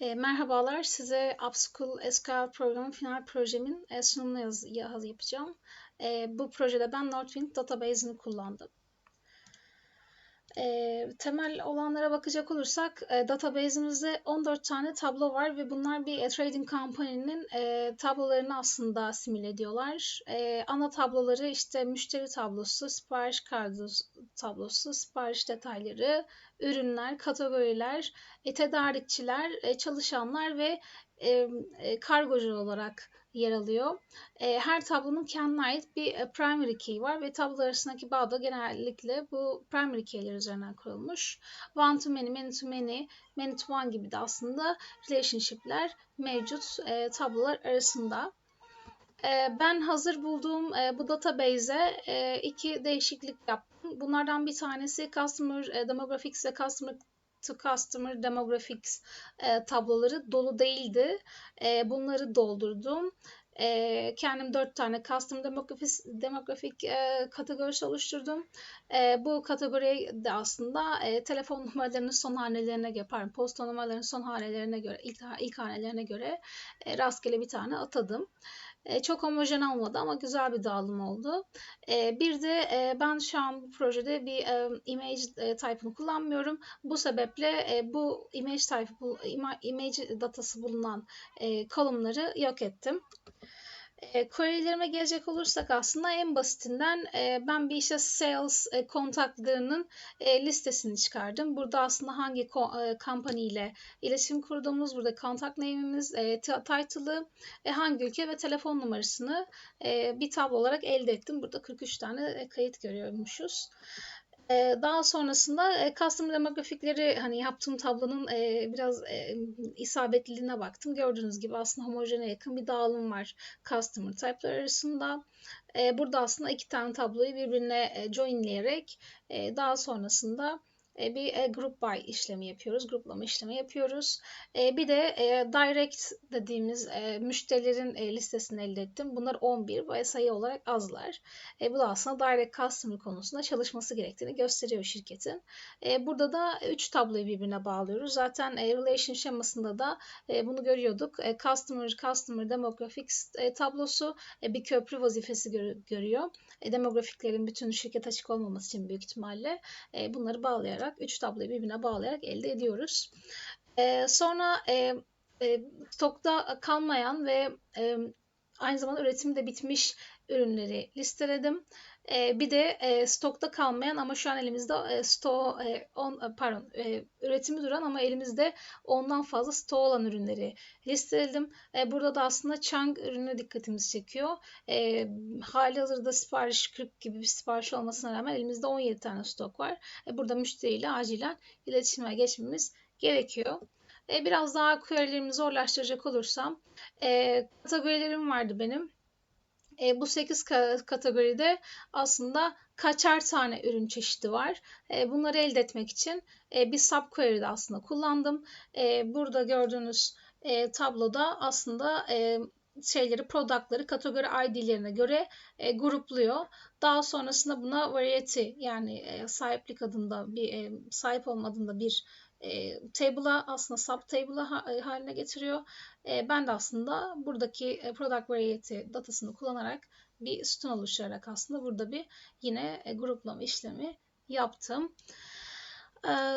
E, merhabalar, size Upschool SQL programı final projemin e, sunumunu yaz, yaz yapacağım. E, bu projede ben Northwind Database'ini kullandım. E, temel olanlara bakacak olursak e, database'imizde 14 tane tablo var ve bunlar bir trading company'nin e, tablolarını aslında simüle ediyorlar. E, ana tabloları işte müşteri tablosu, sipariş kartı tablosu, sipariş detayları, ürünler, kategoriler, e, tedarikçiler, e, çalışanlar ve e, kargocu olarak yer alıyor. E, her tablonun kendine ait bir e, primary key var ve tablo arasındaki bağ da genellikle bu primary key'ler üzerinden kurulmuş. One to many, many to many, many to one gibi de aslında relationship'ler mevcut e, tablolar arasında. E, ben hazır bulduğum e, bu database'e e, iki değişiklik yaptım. Bunlardan bir tanesi Customer e, Demographics ve Customer to Customer Demographics e, tabloları dolu değildi. E, bunları doldurdum. E, kendim dört tane Custom Demographic, demographic e, kategorisi oluşturdum. E, bu kategoriye de aslında e, telefon numaralarının son hanelerine göre, pardon, posta numaralarının son hanelerine göre, ilk, ilk hanelerine göre e, rastgele bir tane atadım. E, çok homojen olmadı ama güzel bir dağılım oldu. E, bir de e, ben şu an bu projede bir image type'ını kullanmıyorum. Bu sebeple bu image type, image datası bulunan kolumları yok ettim. E, gelecek olursak aslında en basitinden e, ben bir işte sales e, kontaklarının e, listesini çıkardım. Burada aslında hangi e, company ile iletişim kurduğumuz, burada contact name'imiz, title'ı, hangi ülke ve telefon numarasını bir tablo olarak elde ettim. Burada 43 tane e, kayıt görüyormuşuz. Daha sonrasında custom demografikleri hani yaptığım tablonun biraz isabetliliğine baktım. Gördüğünüz gibi aslında homojene yakın bir dağılım var customer type'lar arasında. Burada aslında iki tane tabloyu birbirine joinleyerek daha sonrasında bir e, group by işlemi yapıyoruz. Gruplama işlemi yapıyoruz. E, bir de direct dediğimiz müşterilerin listesini elde ettim. Bunlar 11 ve sayı olarak azlar. Bu da aslında direct customer konusunda çalışması gerektiğini gösteriyor şirketin. Burada da 3 tabloyu birbirine bağlıyoruz. Zaten relation şemasında da bunu görüyorduk. Customer, Customer Demographics tablosu bir köprü vazifesi görüyor. Demografiklerin bütün şirket açık olmaması için büyük ihtimalle bunları bağlayarak bağlayarak, üç tabloyu birbirine bağlayarak elde ediyoruz. E, sonra e, e, stokta kalmayan ve e, aynı zamanda üretimi de bitmiş ürünleri listeledim. E, bir de e, stokta kalmayan ama şu an elimizde e, sto e, on, e, pardon e, üretimi duran ama elimizde ondan fazla stok olan ürünleri listeledim. E, burada da aslında Chang ürünü dikkatimizi çekiyor. E, hali hazırda sipariş 40 gibi bir sipariş olmasına rağmen elimizde 17 tane stok var. E, burada müşteriyle acilen iletişime geçmemiz gerekiyor. E, biraz daha query'lerimi zorlaştıracak olursam e, kategorilerim vardı benim. E, bu 8 kategoride aslında kaçar tane ürün çeşidi var. E, bunları elde etmek için e, bir subquery de aslında kullandım. E, burada gördüğünüz e, tabloda aslında e, şeyleri, product'ları kategori ID'lerine göre e, grupluyor. Daha sonrasında buna variety yani e, sahiplik adında bir e, sahip olma adında bir e, table'a aslında sub table'a ha, e, haline getiriyor. E, ben de aslında buradaki e, product variety datasını kullanarak bir sütun oluşturarak aslında burada bir yine e, gruplama işlemi yaptım.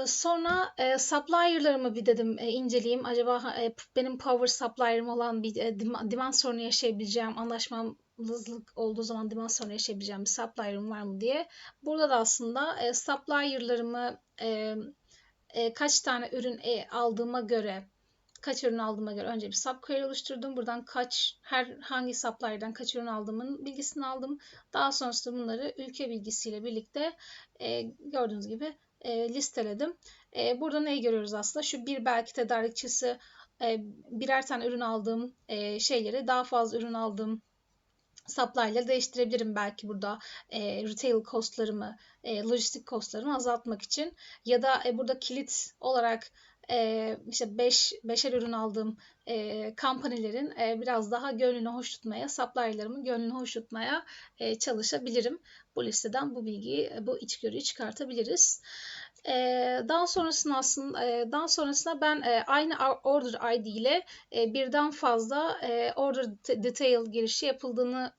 Sonra e, supplier'larımı bir dedim e, inceleyeyim. Acaba e, benim power supplier'ım olan bir e, demand sorunu yaşayabileceğim, anlaşmazlık olduğu zaman demand sorunu yaşayabileceğim bir supplier'ım var mı diye. Burada da aslında e, supplier'larımı e, e, kaç tane ürün e, aldığıma göre kaç ürün aldığıma göre önce bir subquery oluşturdum. Buradan kaç her hangi supplier'den kaç ürün aldığımın bilgisini aldım. Daha sonrasında bunları ülke bilgisiyle birlikte e, gördüğünüz gibi e, listeledim. E, burada neyi görüyoruz aslında? Şu bir belki tedarikçisi e, birer tane ürün aldığım e, şeyleri daha fazla ürün aldığım supply değiştirebilirim belki burada e, retail costlarımı, e, lojistik costlarımı azaltmak için ya da e, burada kilit olarak e, işte 5 beş, beşer ürün aldığım e, kampanyelerin e, biraz daha gönlünü hoş tutmaya, supply'larımın gönlünü hoş tutmaya e, çalışabilirim. Bu listeden bu bilgiyi, bu içgörüyü çıkartabiliriz. Ee, daha sonrasında aslında e, daha sonrasında ben e, aynı order ID ile e, birden fazla order detail girişi yapıldığını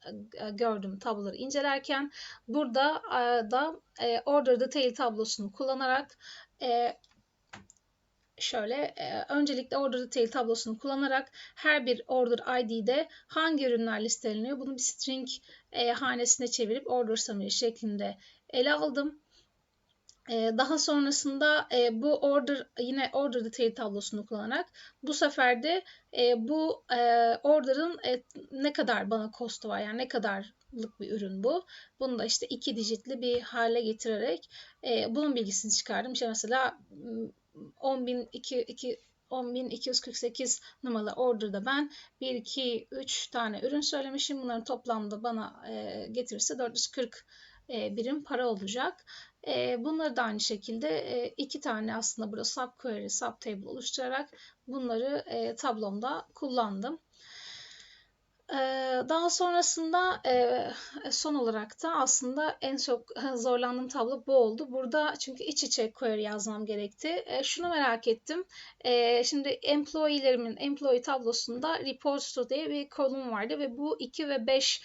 gördüm tabloları incelerken. Burada da order detail tablosunu kullanarak şöyle öncelikle order detail tablosunu kullanarak her bir order ID'de hangi ürünler listeleniyor bunu bir string hanesine çevirip order summary şeklinde ele aldım. Ee, daha sonrasında e, bu order yine order detail tablosunu kullanarak bu sefer de e, bu e, order'ın ne kadar bana costu var yani ne kadarlık bir ürün bu. Bunu da işte iki dijitli bir hale getirerek bunun bilgisini çıkardım. İşte mesela 10.200 10.248 numaralı order'da ben 1, 2, 3 tane ürün söylemişim. Bunların toplamda bana getirirse 440 e, birim para olacak. E, bunları da aynı şekilde e, iki tane aslında burada subquery, subtable oluşturarak bunları e, tablomda kullandım. Daha sonrasında son olarak da aslında en çok zorlandığım tablo bu oldu. Burada çünkü iç içe query yazmam gerekti. Şunu merak ettim. Şimdi employee'lerimin employee tablosunda reports to diye bir kolum vardı ve bu 2 ve 5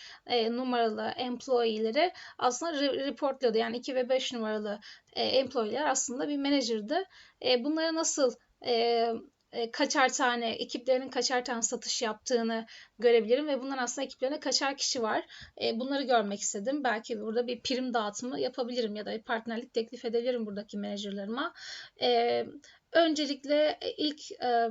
numaralı employee'leri aslında reportluyordu. Yani 2 ve 5 numaralı employee'ler aslında bir manager'dı. Bunları nasıl kaçar tane, ekiplerinin kaçar tane satış yaptığını görebilirim ve bunların aslında ekiplerine kaçar kişi var. E, bunları görmek istedim. Belki burada bir prim dağıtımı yapabilirim ya da bir partnerlik teklif edebilirim buradaki menajerlerime. E, öncelikle ilk e,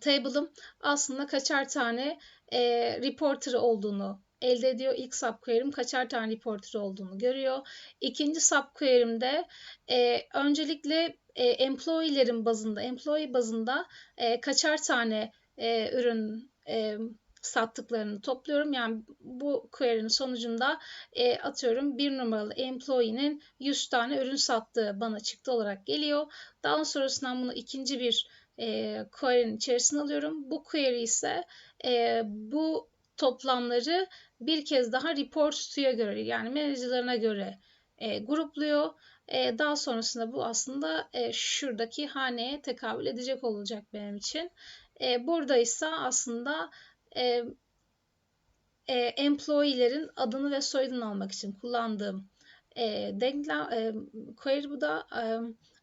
table'ım aslında kaçar tane e, reporter olduğunu elde ediyor. İlk subquery'im kaçar tane reporter olduğunu görüyor. İkinci subquery'imde e, öncelikle e, employee'lerin bazında, employee bazında e, kaçar tane e, ürün e, sattıklarını topluyorum. Yani bu query'nin sonucunda e, atıyorum bir numaralı employee'nin 100 tane ürün sattığı bana çıktı olarak geliyor. Daha sonrasında bunu ikinci bir e, query'nin içerisine alıyorum. Bu query ise e, bu toplamları bir kez daha report to'ya göre yani menajerlerine göre e, grupluyor. E, daha sonrasında bu aslında e, şuradaki haneye tekabül edecek olacak benim için. E, burada ise aslında e, e, employee'lerin adını ve soyadını almak için kullandığım e, denklem e, query bu da e,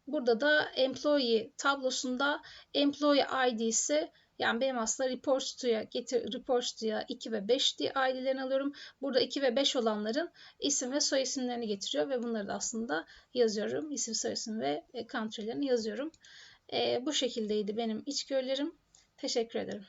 burada da employee tablosunda employee ID'si yani benim aslında report to'ya getir report to'ya 2 ve 5 diye ID'lerini alıyorum. Burada 2 ve 5 olanların isim ve soy isimlerini getiriyor ve bunları da aslında yazıyorum. İsim, soy isim ve e, country'lerini yazıyorum. E, bu şekildeydi benim içgörülerim. Teşekkür ederim.